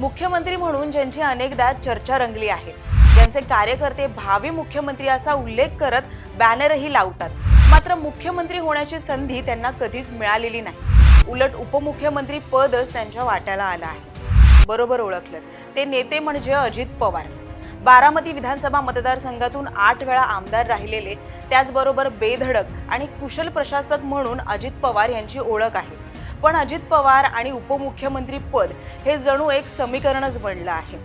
मुख्यमंत्री म्हणून ज्यांची अनेकदा चर्चा रंगली आहे. ज्यांचे कार्यकर्ते भावी मुख्यमंत्री असा उल्लेख करत बॅनरही लावतात. मात्र मुख्यमंत्री होण्याची संधी त्यांना कधीच मिळालेली नाही. उलट उपमुख्यमंत्री पदच त्यांच्या वाट्याला आलं आहे. बरोबर ओळखलं ते नेते म्हणजे अजित पवार. बारामती विधानसभा मतदारसंघातून आठ वेळा आमदार राहिलेले त्याचबरोबर बेधडक आणि कुशल प्रशासक म्हणून अजित पवार यांची ओळख आहे. पण अजित पवार आणि उपमुख्यमंत्री पद हे जणू एक समीकरणच बनलं आहे.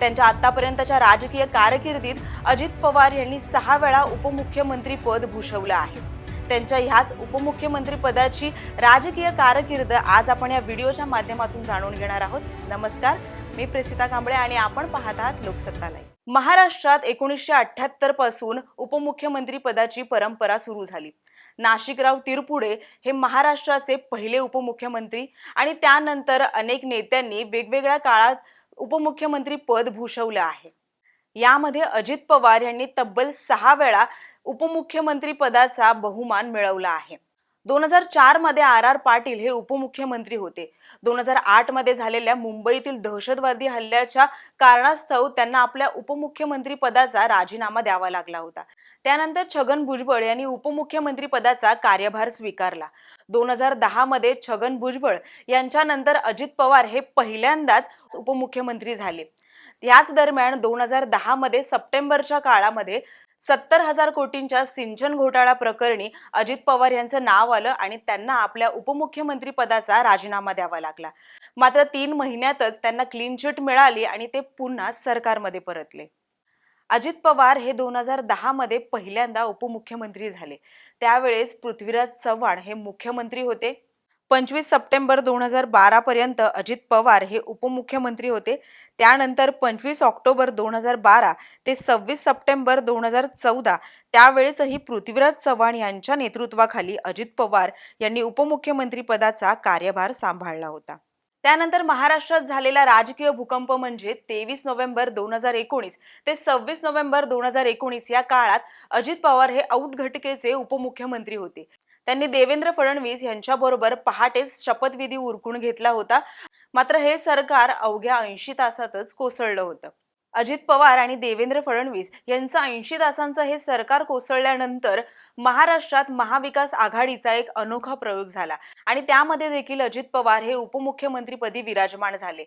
त्यांच्या आतापर्यंतच्या राजकीय कारकिर्दीत अजित पवार यांनी सहा वेळा उपमुख्यमंत्री पद भूषवलं आहे. त्यांच्या ह्याच उपमुख्यमंत्री पदाची राजकीय कारकीर्द आज आपण या व्हिडिओच्या माध्यमातून जाणून घेणार आहोत. नमस्कार मी प्रेसिता कांबळे आणि आपण पाहत आहात लोकसत्तालय महाराष्ट्रात एकोणीसशे अठ्ठ्याहत्तरपासून उपमुख्यमंत्री पदाची परंपरा सुरू झाली. नाशिकराव तिरपुडे हे महाराष्ट्राचे पहिले उपमुख्यमंत्री आणि त्यानंतर अनेक नेत्यांनी वेगवेगळ्या काळात उपमुख्यमंत्री पद भूषवलं आहे. यामध्ये अजित पवार यांनी तब्बल सहा वेळा उपमुख्यमंत्री पदाचा बहुमान मिळवला आहे. दोन हजार चारमध्ये आर आर पाटील हे उपमुख्यमंत्री होते. दोन हजार आठमध्ये झालेल्या मुंबईतील दहशतवादी हल्ल्याच्या कारणास्तव त्यांना आपल्या उपमुख्यमंत्री पदाचा राजीनामा द्यावा लागला होता. त्यानंतर छगन भुजबळ यांनी उपमुख्यमंत्री पदाचा कार्यभार स्वीकारला. दोन हजार दहा मध्ये छगन भुजबळ यांच्यानंतर अजित पवार हे पहिल्यांदाच उपमुख्यमंत्री झाले. ह्याच दरम्यान दोन हजार दहा मध्ये सप्टेंबरच्या काळामध्ये सत्तर हजार कोटींच्या सिंचन घोटाळा प्रकरणी अजित पवार यांचं नाव आलं आणि त्यांना आपल्या उपमुख्यमंत्री पदाचा राजीनामा द्यावा लागला. मात्र तीन महिन्यातच त्यांना क्लीन चिट मिळाली आणि ते पुन्हा सरकारमध्ये परतले. अजित पवार हे दोन हजार दहा मध्ये पहिल्यांदा उपमुख्यमंत्री झाले. त्यावेळेस पृथ्वीराज चव्हाण हे मुख्यमंत्री होते. पंचवीस सप्टेंबर दोन हजार बारा पर्यंत अजित पवार हे उपमुख्यमंत्री होते. त्यानंतर पंचवीस ऑक्टोबर दोन हजार बारा ते सव्वीस सप्टेंबर दोन हजार चौदा त्यावेळेसही पृथ्वीराज चव्हाण यांच्या नेतृत्वाखाली अजित पवार यांनी उपमुख्यमंत्री पदाचा कार्यभार सांभाळला होता. त्यानंतर महाराष्ट्रात झालेला राजकीय भूकंप म्हणजे तेवीस नोव्हेंबर दोन हजार एकोणीस ते सव्वीस नोव्हेंबर दोन हजार एकोणीस या काळात अजित पवार हे औट घटकेचे उपमुख्यमंत्री होते. त्यांनी देवेंद्र फडणवीस यांच्याबरोबर पहाटेच शपथविधी उरकून घेतला होता. मात्र हे सरकार अवघ्या ऐंशी तासातच कोसळलं होतं. अजित पवार आणि देवेंद्र फडणवीस यांचं ऐंशी तासांचं हे सरकार कोसळल्यानंतर महाराष्ट्रात महाविकास आघाडीचा एक अनोखा प्रयोग झाला आणि त्यामध्ये देखील अजित पवार हे उपमुख्यमंत्रीपदी विराजमान झाले.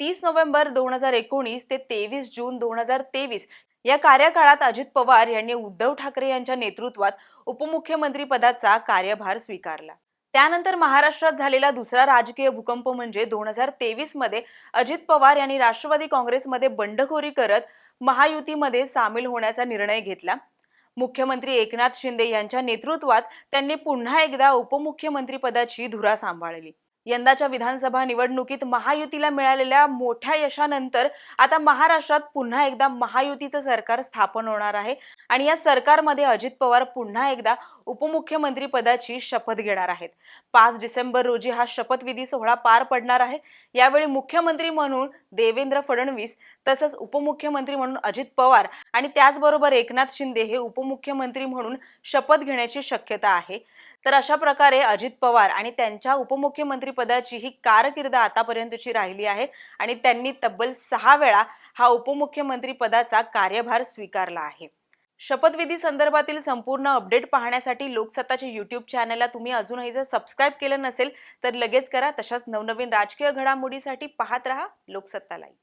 तीस नोव्हेंबर दोन हजार एकोणीस ते तेवीस जून दोन हजार तेवीस या कार्यकाळात अजित पवार यांनी उद्धव ठाकरे यांच्या नेतृत्वात उपमुख्यमंत्री पदाचा कार्यभार स्वीकारला. त्यानंतर महाराष्ट्रात झालेला दुसरा राजकीय भूकंप म्हणजे दोन हजार तेवीसमध्ये अजित पवार यांनी राष्ट्रवादी काँग्रेसमध्ये बंडखोरी करत महायुतीमध्ये सामील होण्याचा निर्णय घेतला. मुख्यमंत्री एकनाथ शिंदे यांच्या नेतृत्वात त्यांनी पुन्हा एकदा उपमुख्यमंत्री पदाची धुरा सांभाळली. यंदाच्या विधानसभा निवडणुकीत महायुतीला मिळालेल्या मोठ्या यशानंतर आता महाराष्ट्रात पुन्हा एकदा महायुतीचं सरकार स्थापन होणार आहे. आणि या सरकारमध्ये अजित पवार पुन्हा एकदा उपमुख्यमंत्री पदाची शपथ घेणार आहेत. पाच डिसेंबर रोजी हा शपथविधी सोहळा पार पडणार आहे. यावेळी मुख्यमंत्री म्हणून देवेंद्र फडणवीस तसंच उपमुख्यमंत्री म्हणून अजित पवार आणि त्याचबरोबर एकनाथ शिंदे हे उपमुख्यमंत्री म्हणून शपथ घेण्याची शक्यता आहे. तर अशा प्रकारे अजित पवार आणि त्यांच्या उपमुख्यमंत्री पदाची ही कारकीर्द आतापर्यंतची राहिली आहे. आणि त्यांनी तब्बल सहा वेळा हा उपमुख्यमंत्री पदाचा कार्यभार स्वीकारला आहे. शपथविधी संदर्भातील संपूर्ण अपडेट पाहण्यासाठी लोकसत्ताच्या युट्यूब चॅनलला तुम्ही अजूनही जर सबस्क्राईब केलं नसेल तर लगेच करा. तशाच नवनवीन राजकीय घडामोडीसाठी पाहत रहा. लोकसत्ता लाईव्ह